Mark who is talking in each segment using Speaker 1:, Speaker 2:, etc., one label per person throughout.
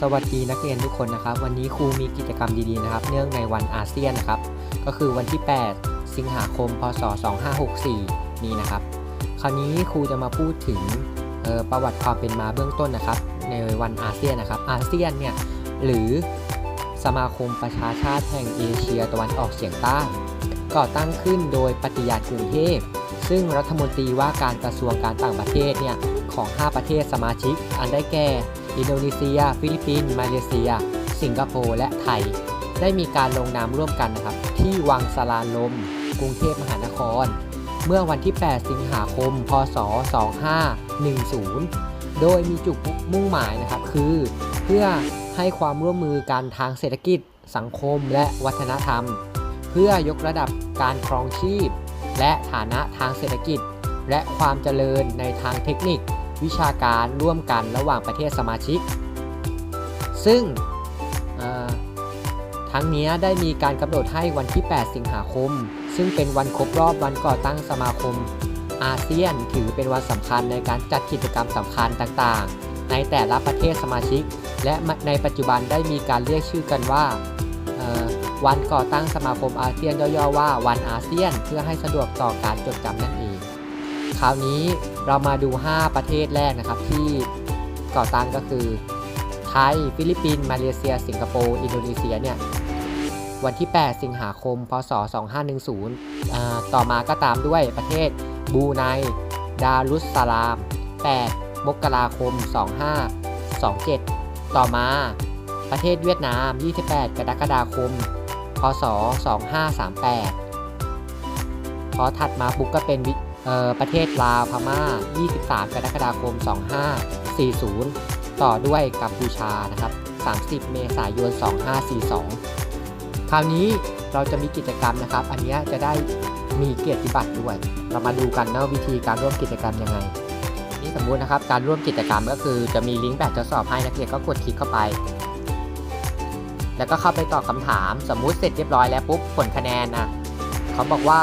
Speaker 1: สวัสดีนักเรียนทุกคนนะครับ วันนี้ครูมีกิจกรรมดีๆนะครับ เนื่องในวันอาเซียนนะครับ ก็คือวันที่ 8 สิงหาคม พศ 2564 นี้นะครับ คราวนี้ครูจะมาพูดถึงออประวัติความเป็นมาเบื้องต้นนะครับ ในวันอาเซียนนะครับ อาเซียนเนี่ยหรือสมาคมประชาชาติแห่งเอเชียตะวันออกเฉียงใต้ก่อตั้งขึ้นโดยปฏิญาณกรุงเทพซึ่งรัฐมนตรีว่าการกระทรวงการต่างประเทศเนี่ยของ 5 ประเทศสมาชิกอันได้แก่ อินโดนีเซีย ฟิลิปปินส์มาเลเซีย สิงคโปร์และไทย ได้มีการลงนามร่วมกันนะครับ ที่วังสลาลม กรุงเทพมหานคร เมื่อวันที่ 8 สิงหาคม พศ 2510 โดยมีจุดมุ่งหมายนะครับ คือ เพื่อให้ความร่วมมือกันทางเศรษฐกิจ สังคมและวัฒนธรรม เพื่อยกระดับการครองชีพ และฐานะทางเศรษฐกิจ และความเจริญในทางเทคนิค วิชาการร่วมกันระหว่างประเทศสมาชิก ซึ่งทั้งนี้ได้มีการกำหนดให้วันที่ 8 สิงหาคม ซึ่งเป็นวันครบรอบวันก่อตั้งสมาคม อาเซียนถือเป็นวันสำคัญในการจัดกิจกรรมสำคัญต่างๆ ในแต่ละประเทศสมาชิก และในปัจจุบันได้มีการเรียกชื่อกันว่าวันก่อตั้งสมาคมอาเซียนย่อๆว่าวันอาเซียน เพื่อให้สะดวกต่อการจดจำนั่นเอง คราวนี้เรามาดู 5 ประเทศแรกนะครับ ที่ก่อตั้งก็คือ ไทย ฟิลิปปินส์มาเลเซีย สิงคโปร์อินโดนีเซียเนี่ยวันที่ 8 สิงหาคม พศ 2510 ต่อมาก็ตามด้วยประเทศบูไน ดารุสสลาม 8 มกราคม 2527 ต่อมาประเทศเวียดนาม 28 กรกฎาคม พศ 2538 พอถัดมาปุ๊บก็เป็น ประเทศลาวพม่า 23 กรกฎาคม 2540 ต่อด้วยกัมพูชานะครับ 30 เมษายน 2542 คราวนี้เราจะมีกิจกรรมนะครับ อันนี้จะได้มีเกียรติบัตรด้วย เรามาดูกันนะวิธีการร่วมกิจกรรมยังไง นี่สมมุตินะครับการร่วมกิจกรรมก็คือจะมีลิงก์แบบทดสอบให้นักเรียนก็กดคลิกเข้าไป แล้วก็เข้าไปตอบคำถาม สมมุติเสร็จเรียบร้อยแล้วปุ๊บผลคะแนนนะเขาบอกว่า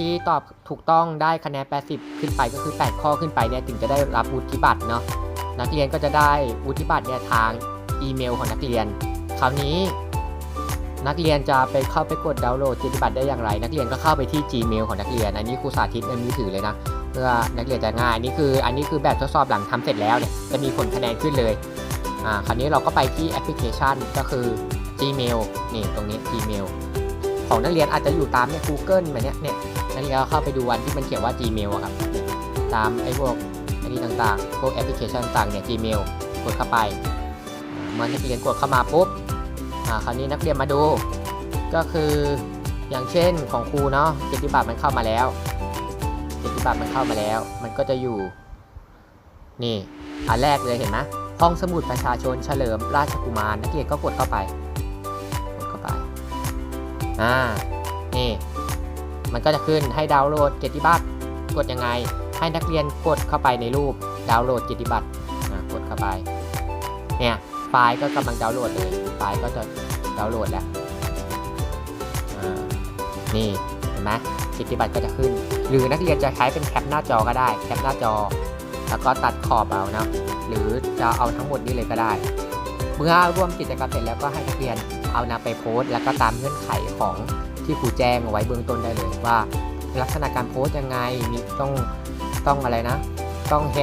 Speaker 1: ที่ตอบถูกต้องได้คะแนน 80 ขึ้นไปก็คือ 8 ข้อขึ้นไปเนี่ยถึงจะได้รับวุฒิบัตรเนาะนักเรียนก็จะได้วุฒิบัตรเนี่ยทางอีเมลของนักเรียน คราวนี้ นักเรียนจะไปเข้าไปกดดาวน์โหลดวุฒิบัตรได้อย่างไร นักเรียนก็เข้าไปที่ Gmail ของนักเรียน อันนี้ครูสาธิตในมือถือเลยนะเพื่อนักเรียนจะง่ายอันนี้คืออันนี้คือแบบทดสอบหลังทำเสร็จแล้วเนี่ยจะมีผลคะแนนขึ้นเลยอ่าคราวนี้เราก็ไปที่แอปพลิเคชันก็คือ Gmail นี่ตรงนี้ Gmail ของนักเรียนอาจจะอยู่ตามเนี่ย Google แบบเนี้ยเนี่ยนักเรียนก็เข้าไปดูวันที่มันเขียนว่า Gmail อะครับ ตามไอ้พวกอันนี้ต่างๆ พวกแอปพลิเคชันต่างเนี่ย Gmail กดเข้าไปเมื่อนักเรียนกดเข้ามาปุ๊บอ่าคราวนี้นักเรียนมาดู ก็คืออย่างเช่นของครูเนาะเกียรติบัตรมันเข้ามาแล้วเกียรติบัตรมันเข้ามาแล้ว มันก็จะอยู่ นี่อันแรกเลยเห็นไหมห้องสมุดประชาชนเฉลิมราชกุมารนักเรียนก็กดเข้าไป อ่า นี่ มันก็จะขึ้นให้ดาวน์โหลดเกียรติบัตร กดยังไง ให้นักเรียนกดเข้าไปในรูปดาวน์โหลดเกียรติบัตรอ่ากดเข้าไป เนี่ย ไฟล์ก็กำลังดาวน์โหลดเลย ไฟล์ก็จะดาวน์โหลดแล้วอ่านี่เห็นไหมเกียรติบัตรก็จะขึ้น หรือนักเรียนจะใช้เป็นแคปหน้าจอก็ได้ แคปหน้าจอ แล้วก็ตัดขอบเอานะหรือจะเอาทั้งหมดนี้เลยก็ได้ เมื่อร่วมกิจกรรมเสร็จแล้วก็ให้นักเรียน เอานำไปโพสต์แล้วก็ตามเงื่อนไขของที่ครูแจ้งเอาไว้เบื้องต้นได้เลยว่า ลักษณะการโพสต์ยังไงมีต้องต้องอะไรนะ ต้องเฮ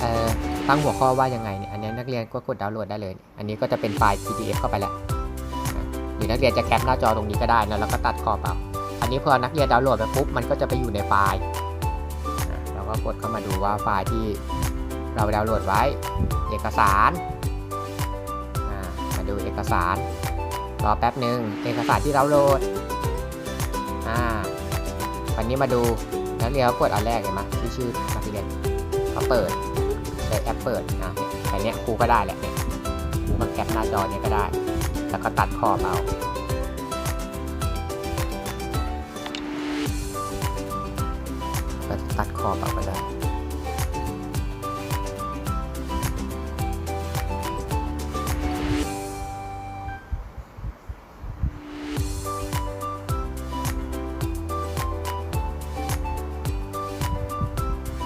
Speaker 1: เอ่อตั้งหัวข้อว่ายังไงเนี่ยอันนี้นักเรียนก็กดดาวน์โหลดได้เลย อันนี้ก็จะเป็นไฟล์ PDF เข้าไปแล้วนะหรือนักเรียนจะแคปหน้าจอตรงนี้ก็ได้นะแล้วก็ตัดขอบเอาอันนี้พอนักเรียนดาวน์โหลดไปปุ๊บมันก็จะไปอยู่ในไฟล์นะเราก็กดเข้ามาดูว่าไฟล์ที่เราดาวน์โหลดไว้ เอกสารมาดูเอกสาร รอแป๊บหนึ่งเอกสารที่ดาโหลดอ่าวันนี้มาดูนักเรียนเขากดอันแรกเห็นไหมที่ชื่อนักเรียนเขาเปิดใช้แอปเปิดอะอันเนี้ยครูก็ได้แหละเนี่ยครูมาแคปหน้าจอเนี้ยก็ได้ แล้วก็ตัดขอบเอาตัดขอบเอาก็ได้